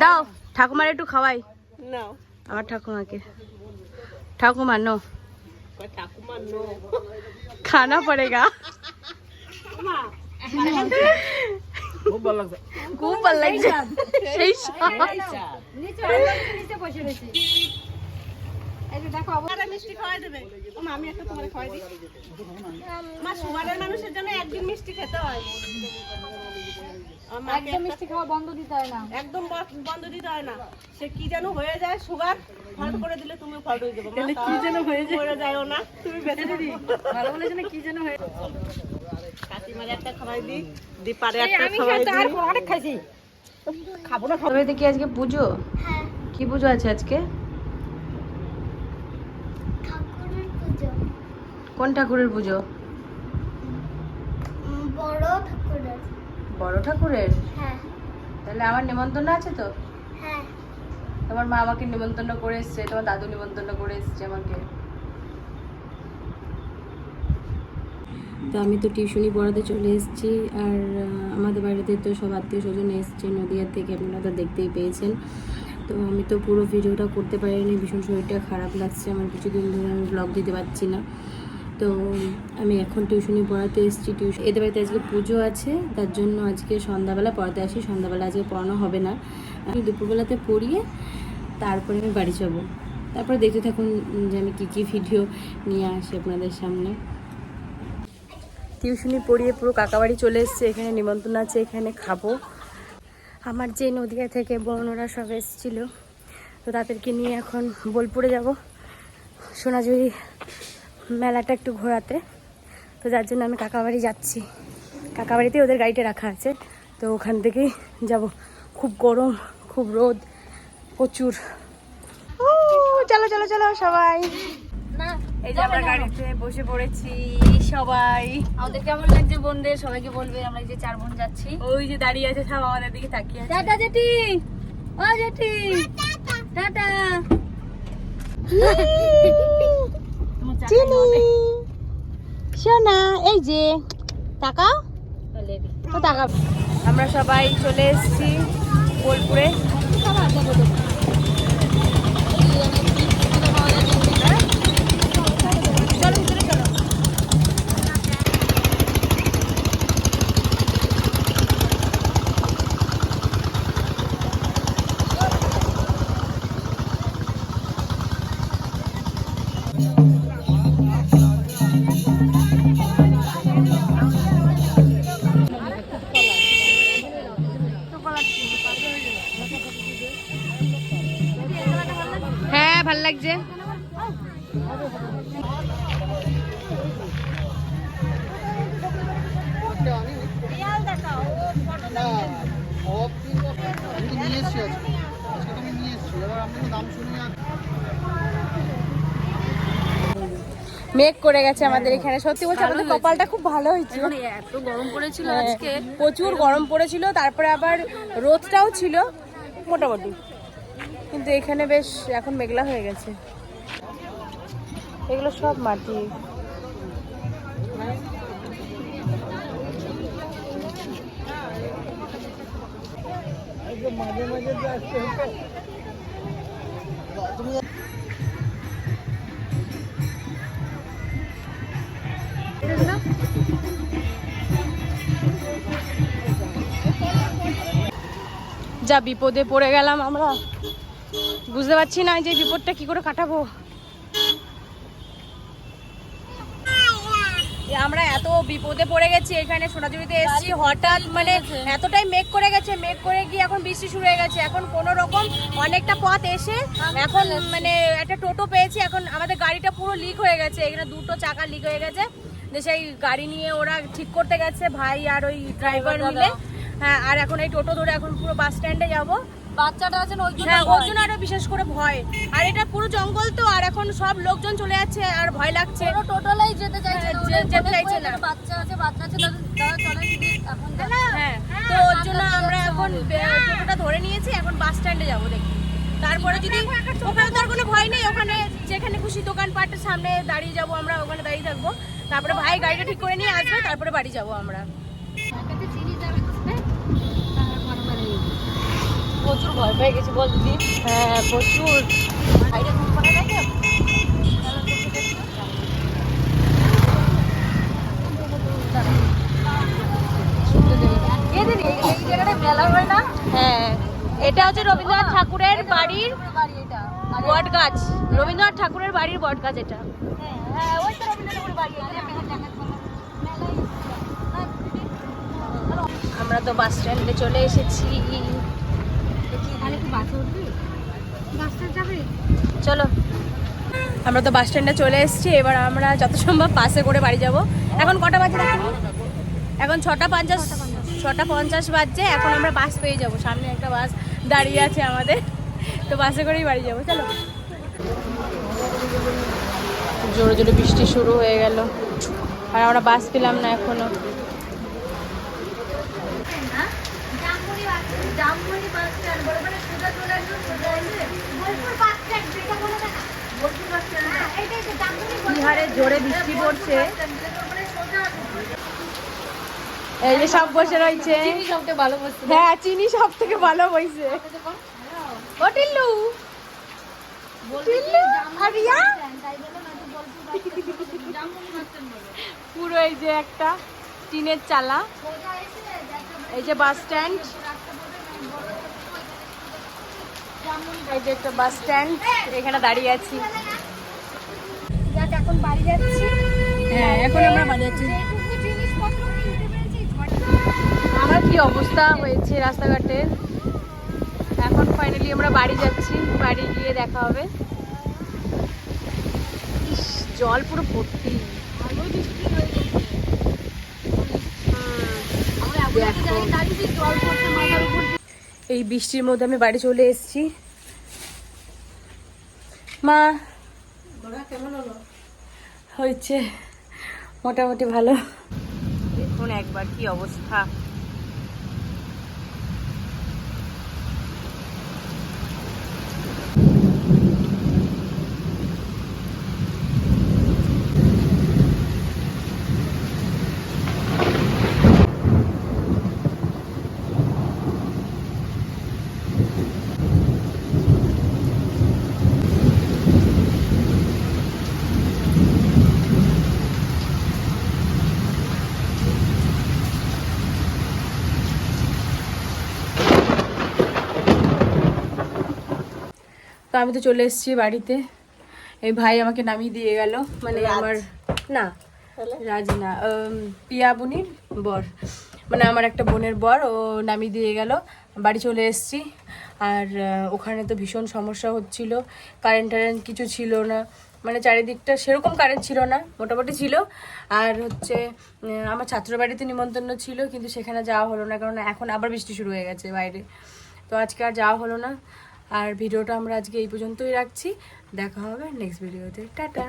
দাও ঠাকুমার একটু খাওয়াই। নাও। আমার ঠাকুমাকে। ঠাকুমা নো ঠাকুমা নো খানা পড়েগা খুব ভালো লাগছে। খুব ভালো লাগছে। সেই মানুষের জন্য একদিন মিষ্টি খেতে হয়। একদম মিষ্টি খাওয়া বন্ধ দিতে হয় না। একদম বন্ধ দিতে হয় না। সে কি যেন হয়ে যায় সুগার। ফল্ট করে দিলে তুমি ফল্ট হয়ে যাবে। তাহলে কি যেন হয়ে যায়? হয়ে যায়ও না তুমি বেঁচে দিদি ভালো বলেছে না কি যেন হয়ে কাকিমারে একটা খাওয়াই দিই দীপারে একটা খাওয়াই খেতে আর অনেক খাইছি। খাব না তোর বাড়িতে আজকে পুজো? কি পুজো আছে আজকে? কোন ঠাকুরের পুজো? বড় ঠাকুরের? হ্যাঁ। তাহলে আমার নিমন্ত্রণ আছে তো? হ্যাঁ। তোমার মা আমাকে নিমন্ত্রণ করে এসছে তোমার দাদু নিমন্ত্রণ করে এসছে আমাকে। তো আমি তো টিউশনি পড়াতে চলে এসেছি আর আমাদের বাড়িতে তো সব আত্মীয় স্বজন এসছে নদিয়ার থেকে আপনারা তো দেখতেই পেয়েছেন। তো আমি তো পুরো ভিডিওটা করতে পারিনি ভীষণ শরীরটা খারাপ লাগছে আমার কিছুদিন ধরে আমি ব্লগ দিতে পারছি না। তো, আমি এখন টিউশনি পড়াতে এসেছি টিউশন এদের বাড়িতে আজকে পুজো আছে, তার জন্য আজকে সন্ধ্যাবেলা পড়াতে আসি, সন্ধ্যাবেলা আজকে পড়ানো হবে না। আমি দুপুরবেলাতে পড়িয়ে, তারপরে আমি বাড়ি যাব। তারপরে দেখতে থাকুন যে আমি কী কী ভিডিও নিয়ে আসি আপনাদের সামনে। টিউশনি পড়িয়ে পুরো কাকাবাড়ি চলে এসছে, এখানে নিমন্ত্রণ আছে, এখানে খাব। আমার যে নদিয়া থেকে বোনরা সব এসেছিল, তো তাদেরকে নিয়ে এখন বোলপুরে যাব। সোনাঝুরি মেলাটা একটু ঘোরাতে। তো যার জন্য আমি কাকাবাড়ি যাচ্ছি। কাকাবাড়িতে ওদের গাড়িটা রাখা আছে। তো ওখান থেকেই যাব। খুব গরম খুব রোদ প্রচুর। চলো চলো চলো সবাই। এই যে আমরা গাড়িতে বসে পড়েছি সবাই। আমাদের কেমন লাগছে বোনদের? সবাইকে বলবে আমরা এই যে চার বোন যাচ্ছি। ওই যে দাঁড়িয়ে আছে সব আমাদের দিকে তাকিয়ে আছে। টাটা জেঠি! ও জেঠি! টাটা চিনি সোনা এই যে টাকা? তো টাকা। আমরা সবাই চলে এসেছি বোলপুরে। নিয়ে এসেছি আজকে আজকে তো নিয়ে এসেছি এবার আপনি নাম শুনে মেঘ করে গেছে আমাদের এখানে। সত্যি বলছি আমাদের কপালটা খুব ভালো হয়েছে এত গরম পড়েছিল হ্যাঁ, আজকে। প্রচুর গরম পড়েছিল তারপরে আবার রোদটাও ছিল মোটামুটি। কিন্তু এখানে বেশ এখন মেঘলা হয়ে গেছে। এগুলো সব মাটি। যা বিপদে পড়ে গেলাম আমরা। বুঝতে পারছি না যে বিপদটা কি করে কাটাবো। আমরা এত বিপদে পড়ে গেছি এখানে সোনাঝুরিতে এসেছি। হঠাৎ মানে এতটাই মেঘ করে গেছে, মেঘ করে গিয়ে এখন বৃষ্টি শুরু হয়ে গেছে। এখন কোনো রকম অনেকটা পথ এসে এখন মানে একটা টোটো পেয়েছি, এখন আমাদের গাড়িটা পুরো লিক হয়ে গেছে। এখানে দুটো চাকা লিক হয়ে গেছে। সেই গাড়ি নিয়ে ওরা ঠিক করতে গেছে, ভাই আর ওই ড্রাইভার মিলে। হ্যাঁ আর এখন এই টোটো ধরে এখন পুরো বাস স্ট্যান্ডে যাব। বাচ্চাটা আছেন ওই জন্য হ্যাঁ ওর জন্য আরও বিশেষ করে ভয়। আর এটা পুরো জঙ্গল তো আর এখন সব লোকজন চলে যাচ্ছে আর ভয় লাগছে। কোনো টোটালাই যেতে চাইছে হ্যাঁ, যেতে চাইছে না। বাচ্চা আছে বাচ্চা আছে তারা চলে এখন হ্যাঁ তো ওর জন্য আমরা এখন টোটোটা ধরে নিয়েছি এখন বাস স্ট্যান্ডে যাব দেখি। তারপরে যদি ওখানে তো আর কোনো ভয় নেই ওখানে যেখানে খুশি দোকানপাটের সামনে দাঁড়িয়ে যাব আমরা ওখানে দাঁড়িয়ে থাকব। তারপরে ভাই গাড়িটা ঠিক করে নিয়ে আসবে তারপরে বাড়ি যাব আমরা। প্রচুর ভয় পেয়ে গেছি বল দিদি। হ্যাঁ প্রচুর। বাইরে দেখে হয় এটা হচ্ছে রবীন্দ্রনাথ ঠাকুরের বাড়ির বাড়ি বট গাছ। রবীন্দ্রনাথ ঠাকুরের বাড়ির বট গাছ এটা। হ্যাঁ এটা আমরা তো বাস স্ট্যান্ডে চলে এসেছি এখানে কি বাসে উঠবি বাসটা যাবে চলো। আমরা তো বাস স্ট্যান্ডে চলে এসেছি, এবার আমরা যত সম্ভব বাসে করে বাড়ি যাব। এখন কটা বাজে এখন ছটা পঞ্চাশ ছটা পঞ্চাশ বাজছে, এখন আমরা বাস পেয়ে যাব। সামনে একটা বাস দাঁড়িয়ে আছে আমাদের, তো বাসে করেই বাড়ি যাব। চলো। জোরে জোরে বৃষ্টি শুরু হয়ে গেল। আর আমরা বাস পেলাম না এখনও। জামমনি বাস স্ট্যান্ড বড় বড় সোজা চলে আসবে সোজা আসবে বোলপুর বাস স্ট্যান্ড যেটা বলে না বোলপুর বাস স্ট্যান্ড হ্যাঁ এটাই তো জামগুড়ি কি হারে জোরে বৃষ্টি পড়ছে। এই যে সব বসে রয়েছে। চিনি ভালো হ্যাঁ চিনি সব থেকে ভালো বইছে। ও টিল্লু। টিল্লু আর রিয়া? পুরো এই যে একটা টিনের চালা। এই যে বাস স্ট্যান্ড। এই যে একটা বাস স্ট্যান্ড এখানে দাঁড়িয়ে আছি। যাক এখন বাড়ি যাচ্ছি। হ্যাঁ এখন আমরা বাড়ি যাচ্ছি। আমার কি অবস্থা হয়েছে রাস্তাঘাটের এখন ফাইনালি আমরা বাড়ি যাচ্ছি বাড়ি গিয়ে দেখা হবে। ইস, জল পুরো ভর্তি। হুম, দেখো। এই বৃষ্টির মধ্যে আমি বাড়ি চলে এসেছি। মা কেমন হয়েছে। মোটামুটি ভালো। দেখুন একবার কি অবস্থা। আমি তো চলে এসেছি বাড়িতে। এই ভাই আমাকে নামিয়ে দিয়ে গেল। মানে আমার না। রাজ না পিয়া বোনির বর। মানে আমার একটা বোনের বর ও নামিয়ে দিয়ে গেল। বাড়ি চলে এসেছি। আর ওখানে তো ভীষণ সমস্যা হচ্ছিল। কারেন্ট টারেন্ট কিছু ছিল না। মানে চারিদিকটা সেরকম কারেন্ট ছিল না মোটামুটি ছিল। আর হচ্ছে আমার ছাত্র বাড়িতে নিমন্ত্রণ ছিল কিন্তু সেখানে যাওয়া হলো না। কারণ এখন আবার বৃষ্টি শুরু হয়ে গেছে বাইরে। তো আজকে আর যাওয়া হলো না। আর ভিডিওটা আমরা আজকে এই পর্যন্তই রাখছি। দেখা হবে নেক্সট ভিডিওতে টাটা।